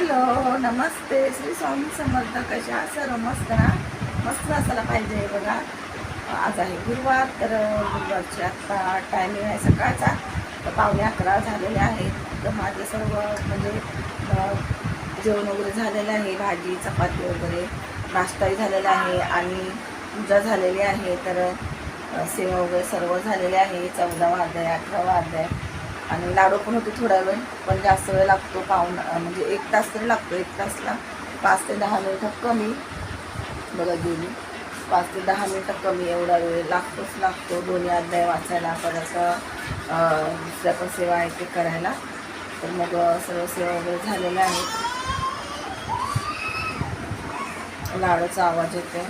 Hello नमस्ते. श्री स्वामी समर्थ कशा सर्व मस्त ना? मस्त असायला पाहिजे हे बघा. आज आहे गुरुवार तर गुरुवारची आत्ता टायमिंग आहे सकाळचा. तर पावणे अकरा झालेले आहेत तर माझे सर्व म्हणजे जेवण वगैरे झालेलं आहे. भाजी चपाती वगैरे नाश्ताही झालेला आहे आणि पूजा झालेली आहे. तर सेवा वगैरे सर्व झालेले आहे. चौदा वाद्य आहे अठरा आहे आणि लाडू पण होते थोडा वेळ पण जास्त वेळ लागतो पाऊन म्हणजे एक तास तरी लागतो एक तासला. पाच ते दहा मिनिटं कमी. बघा गेली पाच ते दहा मिनटं कमी एवढा वेळ लागतोच लागतो. दोन्ही अध्याय वाचायला परत दुसऱ्या पण सेवा आहे ते करायला. तर मग सर्व सेवा वगैरे झालेल्या आहेत. लाडूचा आवाज येते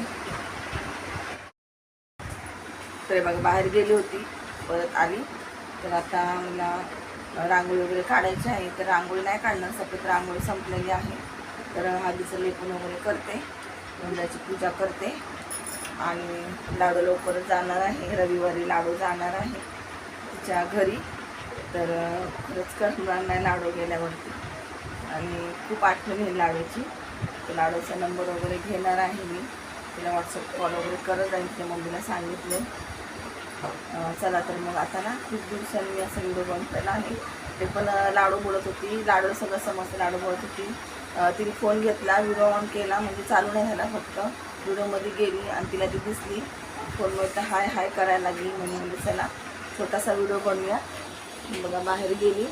तर मग बाहेर गेली होती. परत आली. तर आता मला रांगोळी वगैरे काढायची आहे. तर रांगोळी नाही काढणार सफेद रांगोळी संपलेली आहे. तर हळदीचं लेपन वगैरे करते गोंड्याची पूजा करते. आणि लाडू लवकरच जाणार आहे. रविवारी लाडू जाणार आहे तिच्या घरी. तर खरंच करणार नाही लाडू गेल्यावरती. आणि खूप आठवण आहे लाडूची. लाडूचा नंबर वगैरे घेणार आहे मी. तिला व्हॉट्सअप कॉल वगैरे करत जाईन तिच्या मम्मीला सांगितले चला तर मग आता ना खूप दिवसांनी मी असं व्हिडिओ बनवलेला आहे. ते पण लाडू बोलत होती. लाडू सगळं समजतं लाडू बोलत होती. तिने फोन घेतला व्हिडिओ ऑन केला म्हणजे चालू नाही झाला फक्त. व्हिडिओमध्ये गेली आणि तिला ती दिसली. फोनवर तर हाय हाय करायला लागली म्हणून म्हणजे चला छोटासा व्हिडिओ बनवूया. बघा बाहेर गेली.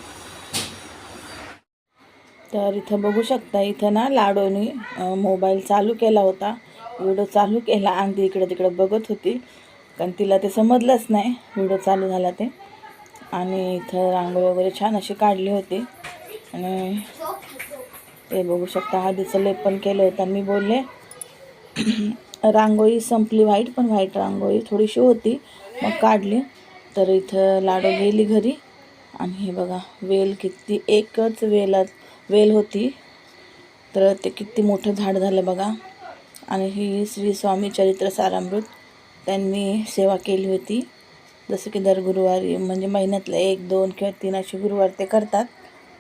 तर इथं बघू शकता इथं ना लाडोनी मोबाईल चालू केला होता. व्हिडिओ चालू केला आणि ती इकडं तिकडं बघत होती. कारण तिला ते समजलंच नाही व्हिडिओ चालू झाला ते. आणि इथं रांगोळी वगैरे छान अशी काढली होती. आणि ते बघू शकता हळदीचं लेपन केलं होतं. आणि मी बोलले रांगोळी संपली व्हाईट पण व्हाईट रांगोळी थोडीशी होती. मग काढली. तर इथं लाडू गेली घरी. आणि हे बघा वेल किती एकच वेलात वेल होती. तर ते किती मोठं झाड झालं बघा. आणि ही श्री स्वामी चरित्र सारामृत. त्यांनी सेवा केली होती. जसं की दर गुरुवारी म्हणजे महिन्यातलं एक दोन किंवा तीन असे गुरुवार ते करतात.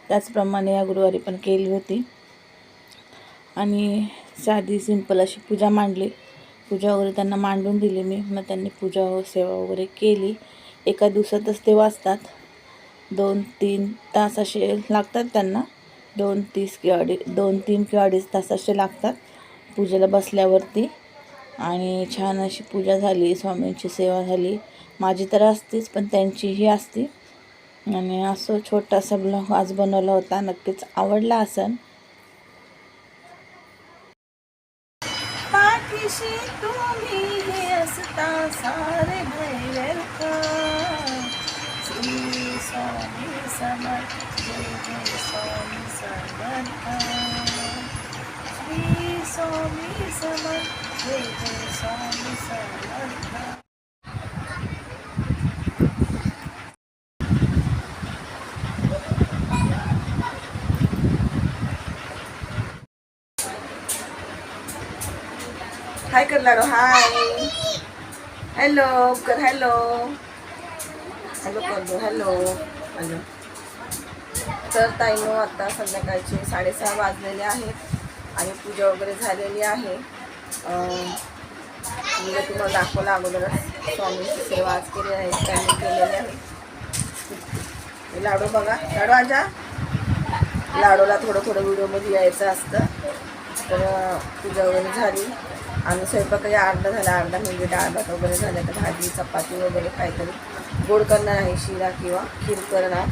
त्याचप्रमाणे या गुरुवारी पण केली होती. आणि साधी सिंपल अशी पूजा मांडली. पूजा वगैरे त्यांना मांडून दिली मी. मग त्यांनी पूजा सेवा वगैरे केली. एका दिवसातच ते वाचतात. दोन तीन तास असे लागतात त्यांना. दोन तीस किंवा अडी दोन तीन किंवा अडीच तास असे लागतात पूजेला बसल्यावरती. आणि छान अशी पूजा झाली स्वामींची सेवा झाली. माझी तर असतीच पण त्यांचीही असती. आणि असं छोटासा ब्लॉग आज बनवला होता. नक्कीच आवडला असन तुम्ही हाय कर लाडो हाय हॅलो कर हॅलो हॅलो कर दो हॅलो हॅलो तर ताईनो आता संध्याकाळचे साडेसहा वाजलेले आहेत आणि पूजा वगैरे झालेली आहे. अं, तुम्हाला दाखवलं अगोदरच. स्वामीची सेवा आज केली आहे त्यांनी केलेली आहे. लाडू बघा. लाडू आजा. लाडूला थोडं थोडं व्हिडिओमध्ये यायचं असतं. तर पूजा वगैरे झाली. आणि स्वयंपाकही अर्धा झाला. अर्धा म्हणजे डाळ भात वगैरे झालं तर भाजी चपाती वगैरे काहीतरी. गोड करणार आहे शिरा किंवा खीर करणार.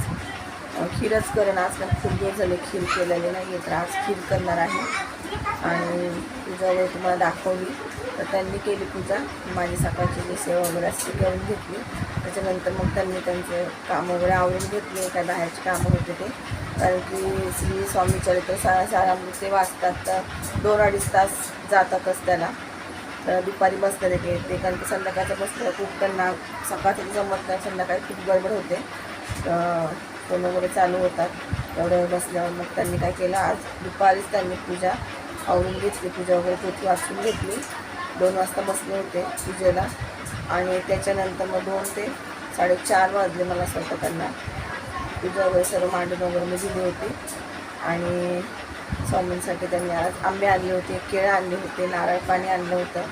खीरच करणार आज खूप दिवस झाले खीर केलेली नाही आहे तर आज खीर करणार आहे. आणि पूजा वगैरे तुम्हाला दाखवली. तर त्यांनी केली पूजा. माझी सकाळची जी सेवा वगैरे असते करून घेतली. त्याच्यानंतर मग त्यांनी त्यांचे काम वगैरे आवरून घेतले. काय बाहेरचे कामं होते ते. कारण की श्री स्वामी चरित्र सा सारामृत ते वाचतात तर दोन अडीच तास जातातच त्याला तर दुपारी बसतात ते ते कारण की संध्याकाळचं बसतं खूप त्यांना सकाळचं जमत नाही. संध्याकाळी खूप गडबड होते. तर फोन वगैरे चालू होतात एवढ्या बसल्यावर मग त्यांनी काय केलं आज दुपारीच त्यांनी पूजा आवरून घेतली पूजा वगैरे पोथी वाचून घेतली. दोन वाजता बसले होते पूजेला आणि त्याच्यानंतर मग दोन ते साडेचार वाजले मला स्वतः त्यांना पूजा वगैरे सर्व मांडून वगैरे मी दिली होती. आणि स्वामींसाठी त्यांनी आज आंबे आणले होते केळं आणले होते नारळ पाणी आणलं होतं.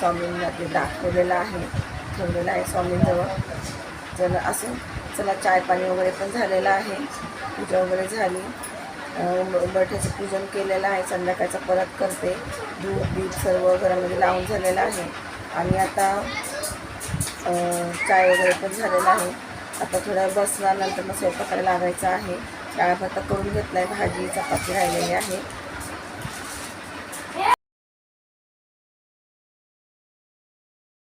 स्वामींना ते दाखवलेलं आहे ठेवलेलं आहे स्वामींजवळ. जर असं चला चाय पाणी वगैरे पण झालेलं आहे. पूजा वगैरे झाली. अं, उंबरठ्याचं पूजन केलेलं आहे. संध्याकाळचं परत करते. दूध बीज सर्व घरामध्ये लावून झालेलं आहे. आणि आता चाय वगैरे पण झालेला आहे. आता थोड्या बसल्यानंतर मग स्वयंपाकाला लागायचं आहे. डाळ भात करून घेतला आहे भाजी चपाती राहिलेली आहे.